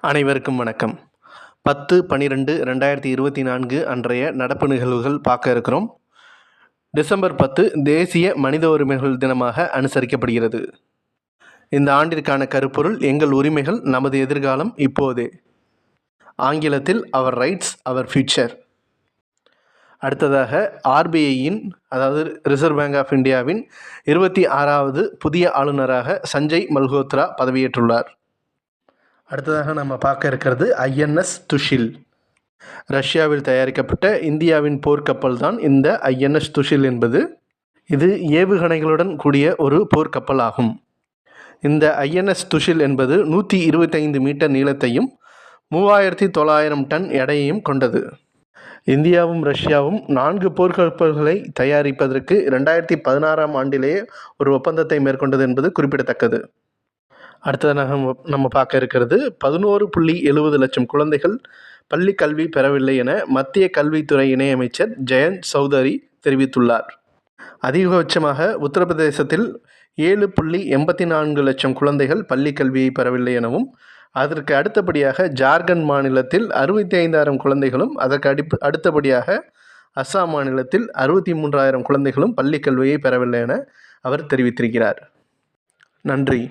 அனைவருக்கும் வணக்கம். பத்து பன்னிரெண்டு ரெண்டாயிரத்தி இருபத்தி நான்கு அன்றைய நடப்பு நிகழ்வுகள் பார்க்க இருக்கிறோம். டிசம்பர் பத்து தேசிய மனித உரிமைகள் தினமாக அனுசரிக்கப்படுகிறது. இந்த ஆண்டிற்கான கருப்பொருள் எங்கள் உரிமைகள் நமது எதிர்காலம் இப்போதே. ஆங்கிலத்தில் அவர் ரைட்ஸ் அவர் ஃபியூச்சர் அடுத்ததாக ஆர்பிஐயின் அதாவது ரிசர்வ் பேங்க் ஆஃப் இந்தியாவின் இருபத்தி ஆறாவது புதிய ஆளுநராக சஞ்சய் மல்ஹோத்ரா பதவியேற்றுள்ளார். அடுத்ததாக நம்ம பார்க்க இருக்கிறது ஐஎன்எஸ் துஷில். ரஷ்யாவில் தயாரிக்கப்பட்ட இந்தியாவின் போர்க்கப்பல் தான் இந்த ஐஎன்எஸ் துஷில் என்பது. இது ஏவுகணைகளுடன் கூடிய ஒரு போர்க்கப்பல் ஆகும். இந்த ஐஎன்எஸ் துஷில் என்பது நூற்றி இருபத்தைந்து மீட்டர் நீளத்தையும் மூவாயிரத்தி தொள்ளாயிரம் டன் எடையையும் கொண்டது. இந்தியாவும் ரஷ்யாவும் நான்கு போர்க்கப்பல்களை தயாரிப்பதற்கு ரெண்டாயிரத்தி பதினாறாம் ஆண்டிலேயே ஒரு ஒப்பந்தத்தை மேற்கொண்டது என்பது குறிப்பிடத்தக்கது. அடுத்ததாக நம்ம நம்ம பார்க்க இருக்கிறது பதினோரு புள்ளி எழுபது லட்சம் குழந்தைகள் பள்ளி கல்வி பெறவில்லை என மத்திய கல்வித்துறை இணையமைச்சர் ஜெயந்த் சௌதரி தெரிவித்துள்ளார். அதிகபட்சமாக உத்தரப்பிரதேசத்தில் ஏழு புள்ளி எண்பத்தி நான்கு லட்சம் குழந்தைகள் பள்ளி கல்வியை பெறவில்லை எனவும் அதற்கு அடுத்தபடியாக ஜார்க்கண்ட் மாநிலத்தில் அறுபத்தி ஐந்தாயிரம் குழந்தைகளும் அதற்கு அடி அடுத்தபடியாக அஸ்ஸாம் மாநிலத்தில் அறுபத்தி மூன்றாயிரம் குழந்தைகளும் பள்ளி கல்வியை பெறவில்லை என அவர் தெரிவித்திருக்கிறார். நன்றி.